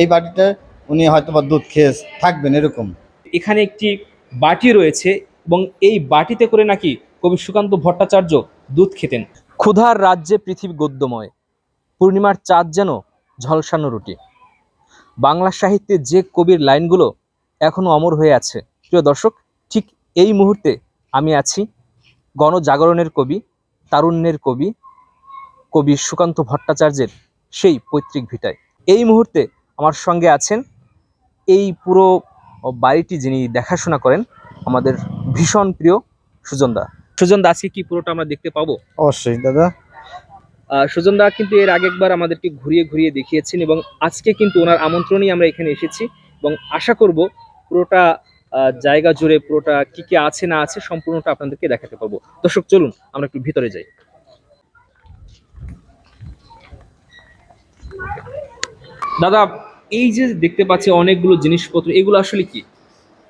এই বাটিটা উনি হয়তো বা দুধ খেয়ে থাকবেন এরকম। এখানে একটি বাটি রয়েছে এবং এই বাটিতে করে নাকি কবি সুকান্ত ভট্টাচার্য দুধ খেতেন। ক্ষুধার রাজ্যে পৃথিবী গদ্যময় পূর্ণিমার চাঁদ যেন ঝলসানো রুটি। বাংলা সাহিত্যে যে কবির লাইনগুলো এখনও অমর হয়ে আছে। প্রিয় দর্শক ঠিক এই মুহূর্তে আমি আছি গণজাগরণের কবি তারুণ্যের কবি কবি সুকান্ত ভট্টাচার্যের সেই পৈতৃক ভিটায়। এই মুহূর্তে আমার সঙ্গে আছেন। এই পুরো বাড়িটি যিনি দেখাশোনা করেন আমাদের ভীষণ প্রিয় সুজনদা সুজনদা আজকে কি পুরোটা আমরা দেখতে পাবো? অবশ্যই দাদা। সুজনদা কিন্তু এর আগে একবার আমাদেরকে ঘুরিয়ে ঘুরিয়ে দেখিয়েছেন এবং আজকে কিন্তু ওনার আমন্ত্রণেই আমরা এখানে এসেছি এবং আশা করব পুরোটা জায়গা জুড়ে পুরোটা কি কি আছে না আছে সম্পূর্ণটা আপনাদেরকে দেখাতে পারব দর্শক চলুন আমরা একটু ভিতরে যাই। দাদা এই যে দেখতে পাচ্ছি অনেকগুলো জিনিসপত্র এগুলো আসলে কি?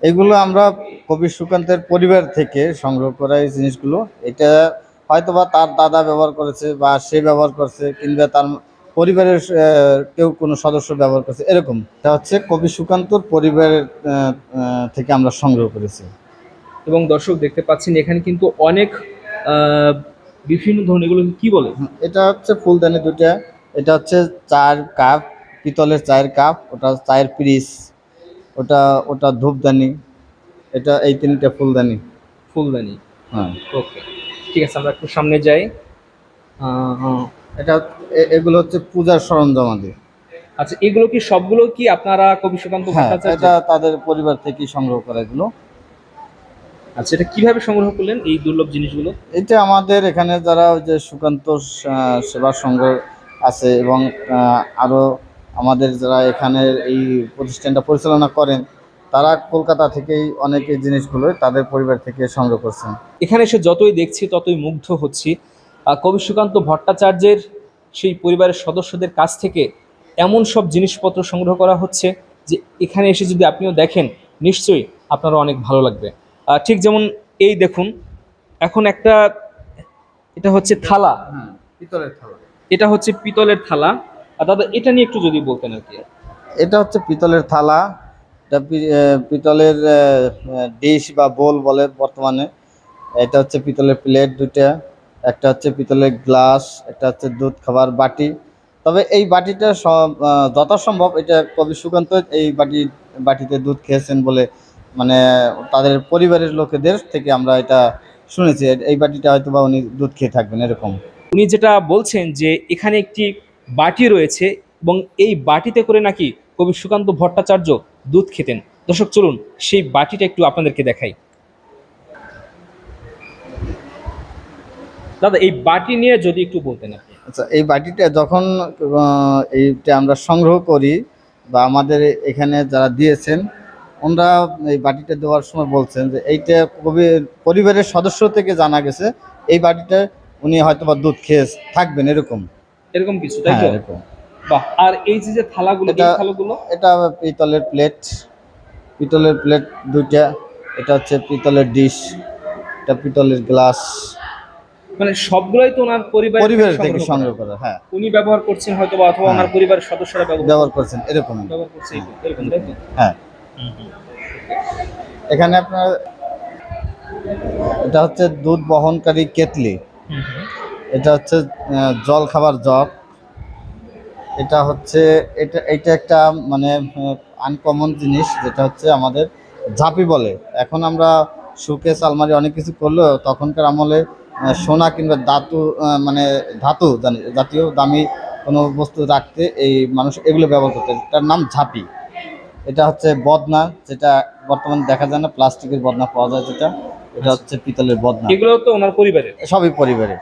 এগুলো আমরা কবি সুকান্তের পরিবার থেকে সংগ্রহ করা এই জিনিসগুলো। এটা হয়তো বা তার দাদা ব্যবহার করেছে বা সে ব্যবহার করছে কিংবা তার পরিবারের কেউ কোনো সদস্য ব্যবহার করছে এরকম। এটা হচ্ছে কবি সুকান্তর পরিবারের থেকে আমরা সংগ্রহ করেছি। এবং দর্শক দেখতে পাচ্ছেন এখানে কিন্তু অনেক বিভিন্ন ধরনের এগুলো কি বলে? এটা হচ্ছে ফুলদানি দুটা এটা হচ্ছে চার কাপ পিতলের চায়ের কাপ ওটা চায়ের পিরিচ ওটা ওটা ধূপদানি এটা এই তিনটা ফুলদানি। ফুলদানি? হ্যাঁ। ওকে ঠিক আছে আমরা একটু সামনে যাই। এটা এগুলো হচ্ছে পূজার সরঞ্জামাদি। আচ্ছা এগুলো কি সবগুলো কি আপনারা কবি সুকান্ত হ্যাঁ ভট্টাচার্য এটা তাদের পরিবার থেকেই সংগ্রহ করা এগুলো। আচ্ছা এটা কীভাবে সংগ্রহ করলেন এই দুর্লভ জিনিসগুলো? এটা আমাদের এখানে যারা ওই যে সুকান্ত সেবা সংঘ আছে এবং আহ, আরও আমাদের যারা এখানে এই প্রতিষ্ঠানটা পরিচালনা করেন তারা কলকাতা থেকেই অনেক এই জিনিসগুলো তাদের পরিবার থেকে সংগ্রহ করছেন। এখানে এসে যতই দেখছি ততই মুগ্ধ হচ্ছি। কবি সুকান্ত ভট্টাচার্যের সেই পরিবারের সদস্যদের কাছ থেকে এমন সব জিনিসপত্র সংগ্রহ করা হচ্ছে যে এখানে এসে যদি আপনিও দেখেন নিশ্চয়ই আপনারও অনেক ভালো লাগবে। ঠিক যেমন এই দেখুন এখন একটা এটা হচ্ছে থালা। হ্যাঁ পিতলের থালা। এটা হচ্ছে পিতলের থালা। আর দাদা এটা নিয়ে একটু যদি বলতেন আর কি। এটা হচ্ছে পিতলের থালা। এটা পিতলের ডিশ বা বোল বলে বর্তমানে। এটা হচ্ছে পিতলের প্লেট দুইটা। একটা হচ্ছে পিতলের গ্লাস একটা হচ্ছে দুধ খাবার বাটি। তবে এই বাটিটা সব যথাসম্ভব এটা কবি সুকান্ত এই বাটি বাটিতে দুধ খেয়েছেন বলে মানে তাদের পরিবারের লোকেদের থেকে আমরা এটা শুনেছি। এই বাটিটা হয়তো বা উনি দুধ খেয়ে থাকবেন এরকম। উনি যেটা বলছেন যে এখানে একটি বাটি রয়েছে এবং এই বাটিতে করে নাকি কবি সুকান্ত ভট্টাচার্য দুধ খেতেন। দর্শক, চলুন সেই বাটিটা একটু আপনাদেরকে দেখাই। দাদা, এই বাটি নিয়ে যদি একটু বলতেন আপনি। আচ্ছা এই বাটিটা যখন এইটা আমরা সংগ্রহ করি বা আমাদের এখানে যারা দিয়েছেন, ওনারা এই বাটিটা দেওয়ার সময় বলছেন যে এইটা কবি, পরিবারের সদস্য থেকে জানা গেছে, এই বাটিটা উনি হয়তো বা দুধ খেয়ে থাকবেন এরকম। এরকম কিছু তাই হ্যাঁ তো? এরকম। বাহ আর এই যে যে থালাগুলো এই থালাগুলো? এটা পিতলের প্লেট পিতলের প্লেট দুইটা এটা হচ্ছে পিতলের ডিশ এটা পিতলের গ্লাস মানে সবগুলোই তো ওনার পরিবার পরিবারের থেকে সংগ্রহ করা হ্যাঁ। উনি ব্যবহার করছেন হয়তো বা অথবা হ্যাঁ। ওনার পরিবারের সদস্যরা ব্যবহার করছেন। এরকমই। ব্যবহার করছে এরকম হ্যাঁ হুম, হুম। এখানে আপনার এটা হচ্ছে দুধ বহনকারী হুম। এটা হচ্ছে জল খাবার জগ। এটা হচ্ছে এটা এটা একটা মানে আনকমন জিনিস যেটা হচ্ছে আমাদের ঝাঁপি বলে। এখন আমরা সুকেস আলমারি অনেক কিছু করলেও তখনকার আমলে সোনা কিংবা ধাতু মানে ধাতু জানি জাতীয় দামি কোনো বস্তু রাখতে এই মানুষ এগুলো ব্যবহার করতে এটার নাম ঝাঁপি। এটা হচ্ছে বদনা যেটা বর্তমানে দেখা যায় না প্লাস্টিকের বদনা পাওয়া যায় যেটা। এটা হচ্ছে পিতলের বদনা। এগুলো তো ওনার পরিবারের? সবই পরিবারের।